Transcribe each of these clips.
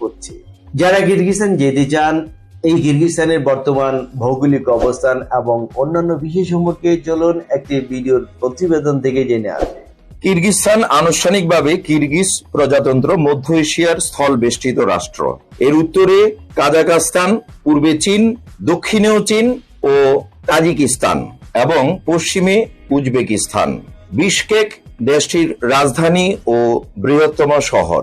করছে। যারা কিরগিস্তান যেতে চান, এই কিরগিস্তানের বর্তমান ভৌগোলিক অবস্থান এবং অন্যান্য বিষয় সম্পর্কে চলুন একটি ভিডিওর প্রতিবেদন থেকে জেনে আসে। কিরগিজস্তান আনুষ্ঠানিকভাবে কিরগিজ প্রজাতন্ত্র মধ্য এশিয়ার স্থল বেষ্টিত রাষ্ট্র। এর উত্তরে কাজাকাস্তান পূর্বে চীন, দক্ষিণেও চীন ও তাজিকিস্তান এবং পশ্চিমে উজবেকিস্তান। বিশকেক দেশটির রাজধানী ও বৃহত্তম শহর।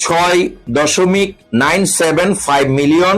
ছয় দশমিক নাইন সেভেন ফাইভ মিলিয়ন